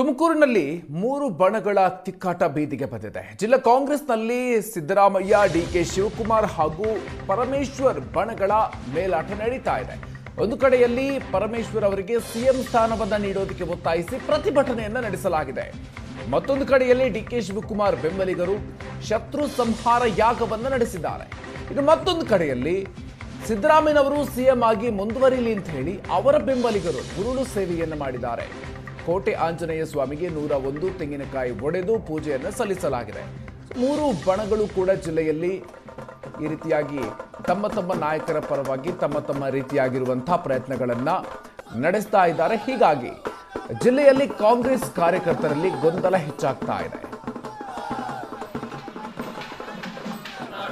ತುಮಕೂರಿನಲ್ಲಿ ಮೂರು ಬಣಗಳ ತಿಕ್ಕಾಟ ಬೀದಿಗೆ ಬಂದಿದೆ. ಜಿಲ್ಲಾ ಕಾಂಗ್ರೆಸ್ನಲ್ಲಿ ಸಿದ್ದರಾಮಯ್ಯ, ಡಿ ಕೆ ಶಿವಕುಮಾರ್ ಹಾಗೂ ಪರಮೇಶ್ವರ್ ಬಣಗಳ ಮೇಲಾಟ ನಡೀತಾ ಇದೆ. ಒಂದು ಕಡೆಯಲ್ಲಿ ಪರಮೇಶ್ವರ್ ಅವರಿಗೆ ಸಿಎಂ ಸ್ಥಾನವನ್ನು ನೀಡೋದಕ್ಕೆ ಒತ್ತಾಯಿಸಿ ಪ್ರತಿಭಟನೆಯನ್ನ ನಡೆಸಲಾಗಿದೆ. ಮತ್ತೊಂದು ಕಡೆಯಲ್ಲಿ ಡಿ ಕೆ ಶಿವಕುಮಾರ್ ಬೆಂಬಲಿಗರು ಶತ್ರು ಸಂಹಾರ ಯಾಗವನ್ನು ನಡೆಸಿದ್ದಾರೆ. ಇನ್ನು ಮತ್ತೊಂದು ಕಡೆಯಲ್ಲಿ ಸಿದ್ದರಾಮಯ್ಯನವರು ಸಿಎಂ ಆಗಿ ಮುಂದುವರಿಲಿ ಅಂತ ಹೇಳಿ ಅವರ ಬೆಂಬಲಿಗರು ಗುರುಳು ಸೇವೆಯನ್ನು ಮಾಡಿದ್ದಾರೆ. ಕೋಟೆ ಆಂಜನೇಯ ಸ್ವಾಮಿಗೆ ನೂರ ಒಂದು ತೆಂಗಿನಕಾಯಿ ಒಡೆದು ಪೂಜೆಯನ್ನು ಸಲ್ಲಿಸಲಾಗಿದೆ. ಮೂರು ಬಣಗಳು ಕೂಡ ಜಿಲ್ಲೆಯಲ್ಲಿ ಈ ರೀತಿಯಾಗಿ ತಮ್ಮ ತಮ್ಮ ನಾಯಕರ ಪರವಾಗಿ ತಮ್ಮ ತಮ್ಮ ರೀತಿಯಾಗಿರುವಂತಹ ಪ್ರಯತ್ನಗಳನ್ನ ನಡೆಸ್ತಾ ಇದ್ದಾರೆ. ಹೀಗಾಗಿ ಜಿಲ್ಲೆಯಲ್ಲಿ ಕಾಂಗ್ರೆಸ್ ಕಾರ್ಯಕರ್ತರಲ್ಲಿ ಗೊಂದಲ ಹೆಚ್ಚಾಗ್ತಾ ಇದೆ.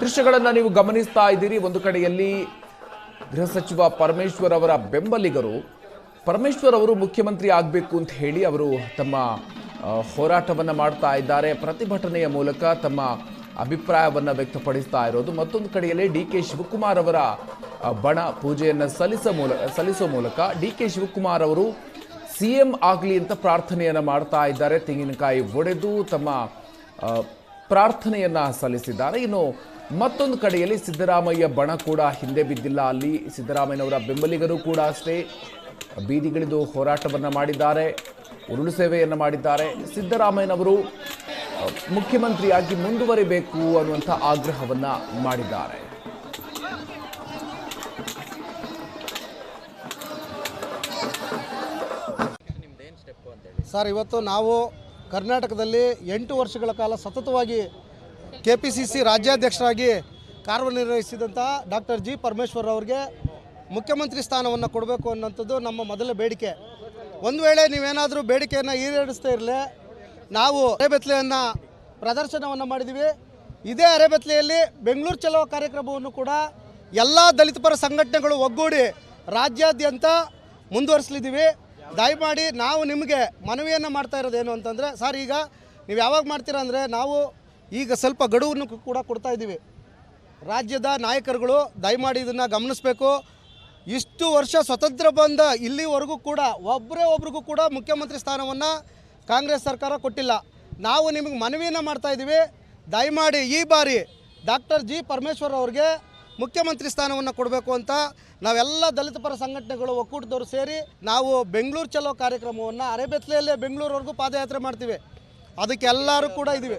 ದೃಶ್ಯಗಳನ್ನ ನೀವು ಗಮನಿಸ್ತಾ ಇದ್ದೀರಿ. ಒಂದು ಕಡೆಯಲ್ಲಿ ಗೃಹ ಸಚಿವ ಪರಮೇಶ್ವರ್ ಅವರ ಬೆಂಬಲಿಗರು ಪರಮೇಶ್ವರ್ ಅವರು ಮುಖ್ಯಮಂತ್ರಿ ಆಗಬೇಕು ಅಂತ ಹೇಳಿ ಅವರು ತಮ್ಮ ಹೋರಾಟವನ್ನು ಮಾಡ್ತಾ ಇದ್ದಾರೆ. ಪ್ರತಿಭಟನೆಯ ಮೂಲಕ ತಮ್ಮ ಅಭಿಪ್ರಾಯವನ್ನು ವ್ಯಕ್ತಪಡಿಸ್ತಾ ಇರೋದು. ಮತ್ತೊಂದು ಕಡೆಯಲ್ಲಿ ಡಿ ಕೆ ಶಿವಕುಮಾರ್ ಅವರ ಬಣ ಪೂಜೆಯನ್ನು ಸಲ್ಲಿಸ ಮೂಲ, ಸಲ್ಲಿಸೋ ಮೂಲಕ ಡಿ ಕೆ ಶಿವಕುಮಾರ್ ಅವರು ಸಿ ಎಂ ಆಗಲಿ ಅಂತ ಪ್ರಾರ್ಥನೆಯನ್ನು ಮಾಡ್ತಾ ಇದ್ದಾರೆ. ತೆಂಗಿನಕಾಯಿ ಒಡೆದು ತಮ್ಮ ಪ್ರಾರ್ಥನೆಯನ್ನು ಸಲ್ಲಿಸಿದ್ದಾರೆ. ಇನ್ನು ಮತ್ತೊಂದು ಕಡೆಯಲ್ಲಿ ಸಿದ್ದರಾಮಯ್ಯ ಬಣ ಕೂಡ ಹಿಂದೆ ಬಿದ್ದಿಲ್ಲ. ಅಲ್ಲಿ ಸಿದ್ದರಾಮಯ್ಯನವರ ಬೆಂಬಲಿಗರು ಕೂಡ ಅಷ್ಟೇ. ಬೀದಿಗಿಳಿದು ಹೋರಾಟವನ್ನು ಮಾಡಿದ್ದಾರೆ, ಉರುಳು ಸೇವೆಯನ್ನು ಮಾಡಿದ್ದಾರೆ. ಸಿದ್ದರಾಮಯ್ಯನವರು ಮುಖ್ಯಮಂತ್ರಿಯಾಗಿ ಮುಂದುವರಿಬೇಕು ಅನ್ನುವಂಥ ಆಗ್ರಹವನ್ನು ಮಾಡಿದ್ದಾರೆ. ಸರ್, ಇವತ್ತು ನಾವು ಕರ್ನಾಟಕದಲ್ಲಿ ಎಂಟು ವರ್ಷಗಳ ಕಾಲ ಸತತವಾಗಿ ಕೆ ಪಿ ಸಿ ಸಿ ರಾಜ್ಯಾಧ್ಯಕ್ಷರಾಗಿ ಕಾರ್ಯನಿರ್ವಹಿಸಿದಂಥ ಡಾಕ್ಟರ್ ಜಿ ಪರಮೇಶ್ವರ್ ಅವರಿಗೆ ಮುಖ್ಯಮಂತ್ರಿ ಸ್ಥಾನವನ್ನು ಕೊಡಬೇಕು ಅನ್ನೋಂಥದ್ದು ನಮ್ಮ ಮೊದಲ ಬೇಡಿಕೆ. ಒಂದು ವೇಳೆ ನೀವೇನಾದರೂ ಬೇಡಿಕೆಯನ್ನು ಈಡೇರಿಸ್ತಾ ಇರಲಿ, ನಾವು ಅರೆಬೆತ್ಲೆಯನ್ನು ಪ್ರದರ್ಶನವನ್ನು ಮಾಡಿದ್ದೀವಿ ಇದೇ ಅರೆಬೆತ್ಲೆಯಲ್ಲಿ ಬೆಂಗಳೂರು ಚಲೋ ಕಾರ್ಯಕ್ರಮವನ್ನು ಕೂಡ ಎಲ್ಲ ದಲಿತ ಪರ ಸಂಘಟನೆಗಳು ಒಗ್ಗೂಡಿ ರಾಜ್ಯಾದ್ಯಂತ ಮುಂದುವರಿಸಲಿದ್ದೀವಿ ದಯಮಾಡಿ ನಾವು ನಿಮಗೆ ಮನವಿಯನ್ನು ಮಾಡ್ತಾ ಇರೋದೇನು ಅಂತಂದರೆ, ಸರ್ ಈಗ ನೀವು ಯಾವಾಗ ಮಾಡ್ತೀರಾ ಅಂದರೆ ನಾವು ಈಗ ಸ್ವಲ್ಪ ಗಡುವನ್ನು ಕೂಡ ಕೊಡ್ತಾ ಇದ್ದೀವಿ ರಾಜ್ಯದ ನಾಯಕರುಗಳು ದಯಮಾಡಿ ಇದನ್ನು ಗಮನಿಸಬೇಕು. ಇಷ್ಟು ವರ್ಷ ಸ್ವತಂತ್ರ ಬಂದ ಇಲ್ಲಿವರೆಗೂ ಕೂಡ ಒಬ್ಬರೇ ಒಬ್ರಿಗೂ ಕೂಡ ಮುಖ್ಯಮಂತ್ರಿ ಸ್ಥಾನವನ್ನು ಕಾಂಗ್ರೆಸ್ ಸರ್ಕಾರ ಕೊಟ್ಟಿಲ್ಲ. ನಾವು ನಿಮಗೆ ಮನವಿಯನ್ನು ಮಾಡ್ತಾ ಇದ್ದೀವಿ. ದಯಮಾಡಿ ಈ ಬಾರಿ ಡಾಕ್ಟರ್ ಜಿ ಪರಮೇಶ್ವರ್ ಅವ್ರಿಗೆ ಮುಖ್ಯಮಂತ್ರಿ ಸ್ಥಾನವನ್ನು ಕೊಡಬೇಕು ಅಂತ ನಾವೆಲ್ಲ ದಲಿತ ಪರ ಸಂಘಟನೆಗಳು, ಒಕ್ಕೂಟದವರು ಸೇರಿ ನಾವು ಬೆಂಗಳೂರು ಚಲೋ ಕಾರ್ಯಕ್ರಮವನ್ನು ಅರೆಬೆತ್ಲೆಯಲ್ಲೇ ಬೆಂಗಳೂರವರೆಗೂ ಪಾದಯಾತ್ರೆ ಮಾಡ್ತೀವಿ. ಅದಕ್ಕೆ ಎಲ್ಲರೂ ಕೂಡ ಇದ್ದೀವಿ